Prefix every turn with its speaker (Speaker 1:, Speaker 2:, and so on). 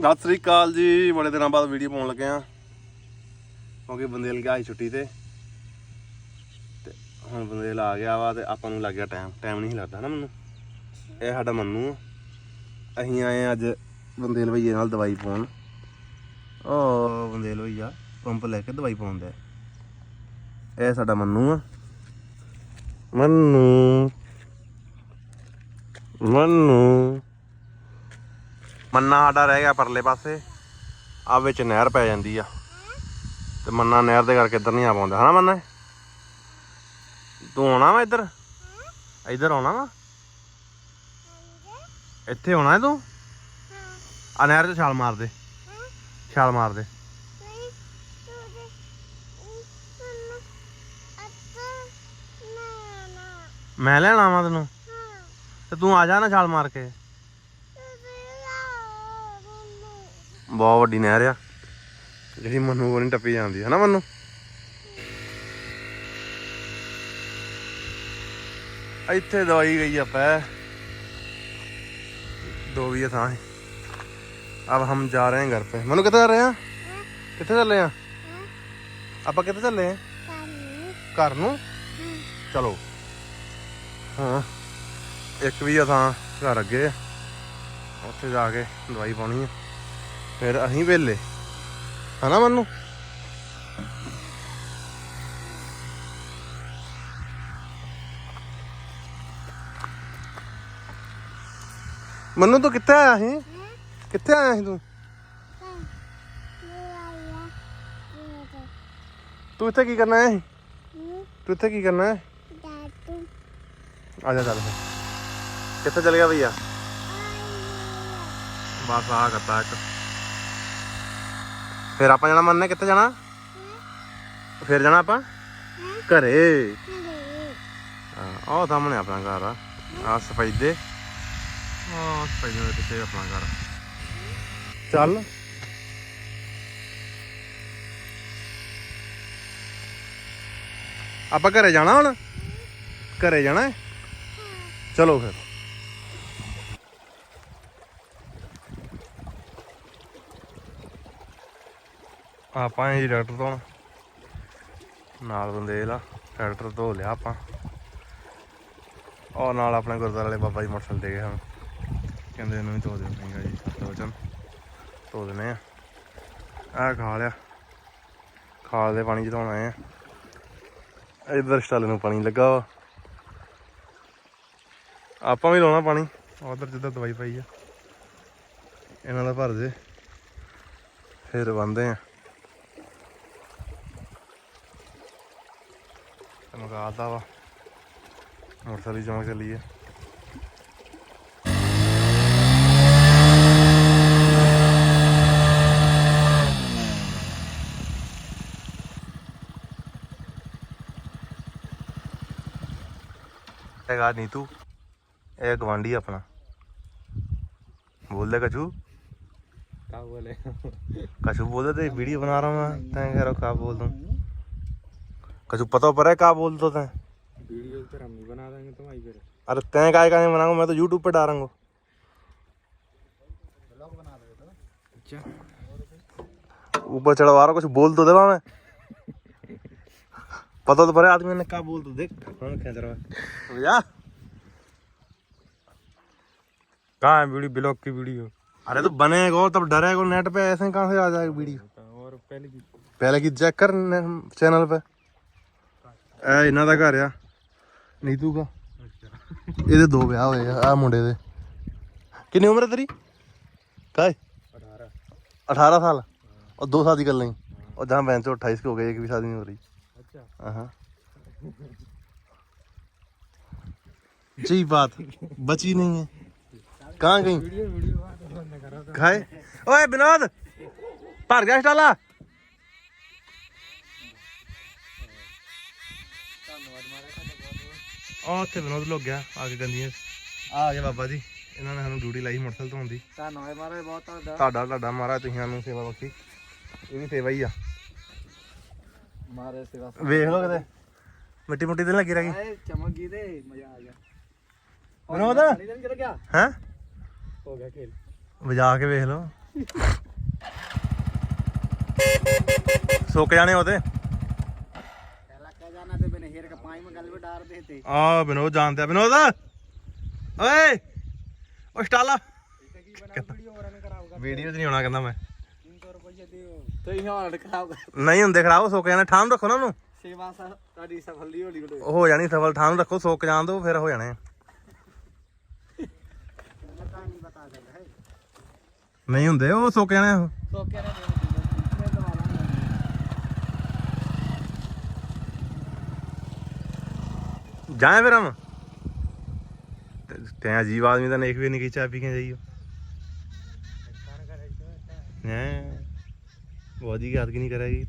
Speaker 1: ਸਤਿ ਸ੍ਰੀ ਅਕਾਲ ਜੀ, ਬੜੇ ਦਿਨਾਂ ਬਾਅਦ ਵੀਡੀਓ ਪਾਉਣ ਲੱਗੇ ਆ ਕਿਉਂਕਿ ਬੰਦੇਲ ਗਿਆ ਸੀ ਛੁੱਟੀ ਤੇ। ਤੇ ਹੁਣ ਬੰਦੇਲ ਆ ਗਿਆ ਵਾ ਤੇ ਆਪਾਂ ਨੂੰ ਲੱਗ ਗਿਆ ਟਾਈਮ ਟਾਈਮ ਨਹੀਂ ਸੀ ਲੱਗਦਾ ਨਾ ਮੈਨੂੰ। ਇਹ ਸਾਡਾ ਮੰਨੂ ਆ। ਅਸੀਂ ਆਏ ਆ ਅੱਜ ਬੰਦੇਲ ਭਈਏ ਨਾਲ ਦਵਾਈ ਪਾਉਣ। ਉਹ ਬੰਦੇਲ ਭਈਆ ਪੰਪ ਲੈ ਕੇ ਦਵਾਈ ਪਾਉਂਦਾ ਇਹ ਸਾਡਾ ਮੰਨੂ ਆ। ਮੰਨੂ। ਮੰਨੂ। ਮੰਨਾ ਸਾਡਾ ਰਹਿ ਗਿਆ ਪਰਲੇ ਪਾਸੇ। ਆ ਵਿੱਚ ਨਹਿਰ ਪੈ ਜਾਂਦੀ ਆ। ਤੇ ਮੰਨਾ ਨਹਿਰ ਦੇ ਕਰਕੇ ਇੱਧਰ ਨਹੀਂ ਆ ਪਾਉਂਦਾ। ਹਨਾ ਮੰਨਾ? ਤੂੰ ਆਉਣਾ ਵਾ ਇੱਧਰ? ਇੱਧਰ ਆਉਣਾ ਵਾ? ਇੱਥੇ ਆਉਣਾ ਤੂੰ? ਆ ਨਹਿਰ 'ਚ ਛਾਲ ਮਾਰ ਦੇ। ਛਾਲ ਮਾਰ ਦੇ। ਮੈਂ ਲੈਣਾ ਆਵਾਂ ਤੈਨੂੰ। ਤੇ ਤੂੰ ਆ ਜਾ ਨਾ ਛਾਲ ਮਾਰ ਕੇ। ਬਹੁਤ ਵੱਡੀ ਨਹਿਰ ਆ ਜਿਹੜੀ ਮਨੂੰ ਕੋਲ ਨਹੀਂ ਟੱਪੀ ਜਾਂਦੀ ਹੈ ਨਾ ਮਨੂੰ ਇੱਥੇ ਦਵਾਈ ਗਈ ਆ ਪੈ दो भी था अब हम जा रहे हैं घर पे मनु कितने जा रहे हैं कितने चले हैं ਆਪਾਂ ਕਿੱਥੇ ਚੱਲੇ ਆ ਘਰ ਨੂੰ ਚਲੋ ਹਾਂ ਇੱਕ ਵੀ ਆ ਥਾਂ ਘਰ ਅੱਗੇ ਆ। ਉੱਥੇ ਜਾ ਕੇ ਦਵਾਈ ਪਾਉਣੀ ਆ ਫਿਰ ਅਸੀਂ ਵੇਲੇ ਹਨਾ ਮੰਨੂ ਮੰਨੂ ਤੂੰ ਕਿੱਥੇ ਆਇਆ ਸੀ ਕਿੱਥੇ ਆਇਆ ਸੀ ਤੂੰ ਤੂੰ ਇੱਥੇ ਕੀ ਕਰਨਾ ਹੈ ਤੂੰ ਇੱਥੇ ਕੀ ਕਰਨਾ ਹੈ ਆ ਜਾ ਚੱਲ ਫਿਰ ਕਿੱਥੇ ਚਲ ਗਿਆ ਭਈਆ ਬਸ ਆ ਕਰਤਾ ਇੱਕ ਫਿਰ ਆਪਾਂ ਜਾਣਾ ਮੰਨੇ ਕਿੱਥੇ ਜਾਣਾ? ਫਿਰ ਜਾਣਾ ਆਪਾਂ? ਘਰੇ। ਆਹ ਸਾਹਮਣੇ ਆਪਣਾ ਘਰ ਆ। ਆ ਸਫੈਦੇ ਆ ਸਫੈਦੇ ਦੇ ਪਿੱਛੇ ਆਪਣਾ ਘਰ ਚੱਲ। ਆਪਾਂ ਘਰੇ ਜਾਣਾ ਹੁਣ? ਘਰੇ ਜਾਣਾ ਚਲੋ ਫਿਰ। ਆਪਾਂ ਜੀ ਡਾਕਟਰ ਤੋਂ ਨਾਲ ਬੰਦੇ ਲਾ, ਟਰੈਕਟਰ ਧੋ ਲਿਆ ਆਪਾਂ। ਔਰ ਨਾਲ ਆਪਣੇ ਗੁਰਦੁਆਰੇ ਵਾਲੇ ਬਾਬਾ ਜੀ ਮੋਟਰਸਾਈਕਲ ਦੇ ਗਏ ਹਨ ਕਹਿੰਦੇ ਇਹਨੂੰ ਵੀ ਧੋ ਦਿਓ ਮਹਿੰਗਾ ਜੀ ਦੋ ਚਨ ਧੋ ਦਿੰਦੇ ਆ। ਆਹ ਖਾ ਲਿਆ। ਖਾਲ ਦੇ ਪਾਣੀ ਚ ਧੋਣਾ ਆ। ਇਧਰ ਸਟਾਲੇ ਨੂੰ ਪਾਣੀ ਲੱਗਾ ਵਾ। ਆਪਾਂ ਵੀ ਲਾਉਣਾ ਪਾਣੀ। ਉਧਰ ਜਿੱਦਾਂ ਦਵਾਈ ਪਾਈ ਆ। ਇਹਨਾਂ ਦਾ ਭਰ ਦੇ। ਫਿਰ ਬੰਦੇ ਆ। ਮਗਾਦਾ ਵਾ। ਮੋਟਰਸਾਈਕਲ ਦੀ ਚਮਕ ਚੱਲੀ ਹੈ ਹੈਗਾ ਨੀਤੂ। ਇਹ ਗਵਾਂਢੀ ਆਪਣਾ। ਬੋਲਦਾ ਕਛੂ? ਕਾ ਬੋਲੇ ਕਛੂ ਬੋਲਦਾ ਤੇ ਵੀਡੀਓ ਬਣਾ ਰਹਾ ਮੈਂ ਤੈਂ ਕਰੋ ਕਾ ਬੋਲ ਦੂੰ कछु पता पर है क्या बोल तो तैं
Speaker 2: वीडियो तो हम ही बना देंगे तुम्हारी फिर
Speaker 1: अरे तैं काय काय बनाऊंगा मैं तो यूट्यूब पे डालूंगा ब्लॉग बना दे तो
Speaker 2: अच्छा
Speaker 1: ऊपर चढ़वा रहा कुछ बोल तो देवा मैं पता तो पर है आदमी ने क्या बोल तो देख फोन खेच रहा है भैया
Speaker 2: कहाँ है वीडियो ब्लॉग की वीडियो
Speaker 1: अरे तो बनेगा और तब डरेगा नेट पे ऐसे कहाँ से आ जाएगा वीडियो
Speaker 2: और पहले की
Speaker 1: पहले की चेक कर चैनल पे ਇਹ ਇਹਨਾਂ ਦਾ ਘਰ ਆ ਨੀਤੂ ਦਾ ਇਹਦੇ ਦੋ ਵਿਆਹ ਹੋਏ ਆ ਆ ਮੁੰਡੇ ਦੇ ਕਿੰਨੀ ਉਮਰ ਹੈ ਤੇਰੀ ਕਾਏ
Speaker 2: अठारह
Speaker 1: 18 साल और दो शादी कर लें और जहाँ बहन से अट्ठाईस की हो गई एक भी शादी नहीं हो रही
Speaker 2: अच्छा
Speaker 1: हाँ जी बात बची नहीं है कहाँ गई
Speaker 2: वीडियो वीडियो बंद करा था
Speaker 1: खाए ओए विनोद भर गया स्टाला ਉਹ ਉੱਥੇ ਵਿਨੋਦ ਲੋਕ ਗਿਆ ਆ ਕੇ ਗੰਦੀਆਂ ਆ ਗਿਆ ਬਾਬਾ ਜੀ ਇਹਨਾਂ ਨੇ ਸਾਨੂੰ ਡਿਊਟੀ ਲਾਈ ਮੋਟਰਸਾਈਕਲ ਧੋਣ ਦੀ।
Speaker 2: ਧੰਨਵਾਦ ਮਾਰੇ ਬਹੁਤ ਤੁਹਾਡਾ।
Speaker 1: ਤੁਹਾਡਾ ਤੁਹਾਡਾ ਮਹਾਰਾਜ ਤੁਸੀਂ ਸਾਨੂੰ ਸੇਵਾ ਬਖਸ਼ੀ ਇਹ ਵੀ ਸੇਵਾ ਹੀ ਆ।
Speaker 2: ਮਾਰੇ ਸੇਵਾ
Speaker 1: ਵੇਖ ਲਓ ਕਿਤੇ ਮਿੱਟੀ ਮੁੱਟੀ ਤੇ ਲੱਗੀ ਰਹਿ
Speaker 2: ਆਏ ਚਮਕ ਗਈ ਤੇ ਮਜ਼ਾ ਆ ਗਿਆ।
Speaker 1: ਵਿਨੋਦ?
Speaker 2: ਚਲ ਗਿਆ?
Speaker 1: ਹੈ?
Speaker 2: ਹੋ ਗਿਆ ਖੇਲ।
Speaker 1: ਵਜਾ ਕੇ ਵੇਖ ਲਓ। ਸੁੱਕ ਜਾਣੇ ਉਹਦੇ।
Speaker 2: पहला क्या जाना थे मैंने हेर का पानी में गल में डाल दे थे
Speaker 1: ਆ ਵਿਨੋਦ ਜਾਣਦੇ ਆ ਵਿਨੋਦ ਓਏ ਓ ਸਟਾਲਾ
Speaker 2: की बना वीडियो और नहीं कराऊंगा
Speaker 1: ਵੀਡੀਓ 'ਚ ਨਹੀਂ ਆਉਣਾ ਕਹਿੰਦਾ ਮੈਂ
Speaker 2: 300 रुपये दियो तो यहाँ और खराब
Speaker 1: ਨਹੀਂ ਹੁੰਦੇ ਖਰਾਬ ਸੁੱਕ ਜਾਣੇ ਠਾਂ ਨੂੰ ਰੱਖੋ ਨਾ ਉਹਨੂੰ
Speaker 2: सेवा सा ताड़ी सफली होली होली
Speaker 1: ਹੋ ਜਾਣੀ ਸਫਲ ਠਾਂ ਨੂੰ ਰੱਖੋ ਸੁੱਕ ਜਾਣ ਦੋ ਫਿਰ ਹੋ ਜਾਣੇ
Speaker 2: नहीं बता देगा है
Speaker 1: ਨਹੀਂ ਹੁੰਦੇ ਉਹ ਸੁੱਕ ਜਾਣੇ ਉਹ
Speaker 2: तो कह
Speaker 1: ਜਾਏ ਫਿਰ ਹਮ। ਤੇ ਅਜੀਬ ਆਦਮੀ ਦਾ ਨੇਕ ਵੀ ਨਹੀਂ ਕੀ ਚਾਹ ਪੀ ਕੇ ਜਾਈਓ। ਹੈ? ਬਹੁਤ ਹੀ ਯਾਦ ਕੀ ਨਹੀਂ ਕਰੇਗੀ